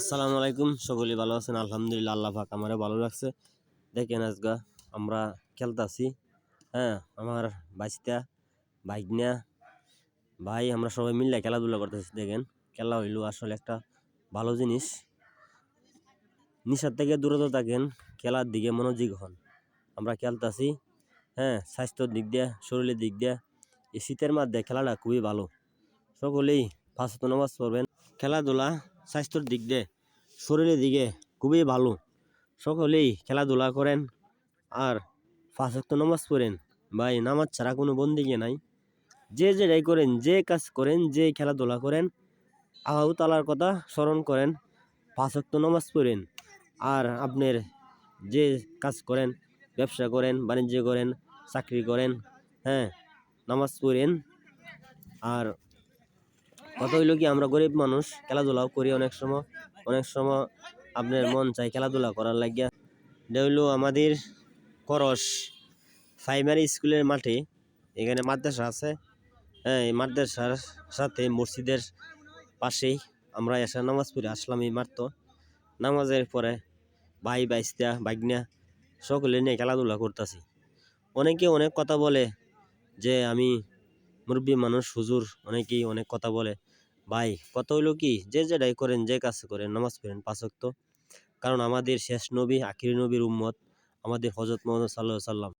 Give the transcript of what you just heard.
আসসালামু আলাইকুম, সকলেই ভালো আছেন? আলহামদুলিল্লাহ, আল্লাহ পাক আমারে ভালো লাগছে দেখেন আজগা, আমরা খেলতে খেলতাছি হ্যাঁ? আমার বাইশটা বাইকনা ভাই, আমরা সবাই মিলে খেলাধুলা করতেছি, দেখেন? খেলা হইল আসলে একটা ভালো জিনিস। নিশার থেকে দূরত থাকেন, খেলার দিকে মনোযোগ হন। আমরা খেলতে খেলতাছি হ্যাঁ? স্বাস্থ্যর দিক দিয়ে, শরীরের দিক দিয়ে, এই শীতের মধ্যে খেলাটা খুবই ভালো। সকলেই ফাঁসত নামাজ পড়বেন। খেলাধুলা স্বাস্থ্যর দিক দিয়ে শরীরের দিকে খুবই ভালো। সকলেই খেলাধুলা করেন আর ফাঁসক্ত নামাজ পড়েন ভাই নামাজ ছাড়া কোনো বন্দিকে নাই। যে যেটাই করেন যে কাজ করেন যে খেলাধুলা করেন আল্লাহ তালার কথা স্মরণ করেন ফাঁসক্ত নামাজ পড়েন আর আপনার যে কাজ করেন, ব্যবসা করেন, বাণিজ্য করেন, চাকরি করেন হ্যাঁ নামাজ পড়েন আর কথা হইল কি, আমরা গরিব মানুষ, খেলাধুলাও করি অনেক সময়। অনেক সময় আপনার মন চাই খেলাধুলা করার লাগিয়া। এটা আমাদের করস প্রাইমারি স্কুলের মাঠে, এখানে মাদ্রাসা আছে। হ্যাঁ এই মাদ্রাসার সাথে মসজিদের পাশেই আমরা এসে নামাজ পড়ে আসলাম এই মাঠ নামাজের পরে ভাই বাইস্তা বাইগনা সকলে নিয়ে খেলাধুলা করতেছি। অনেকে অনেক কথা বলে যে, আমি মুরব্বী মানুষ, হুজুর, অনেকেই অনেক কথা বলে। ভাই কত হইল কি, যে যেটাই করেন, যে কাজ করেন, নামাজ পড়েন, পাঁচক্ত। কারণ আমাদের শেষ নবী, আখির নবীর উম্মত, আমাদের হজরত মোহাম্মদ সাল্লাহ সাল্লাম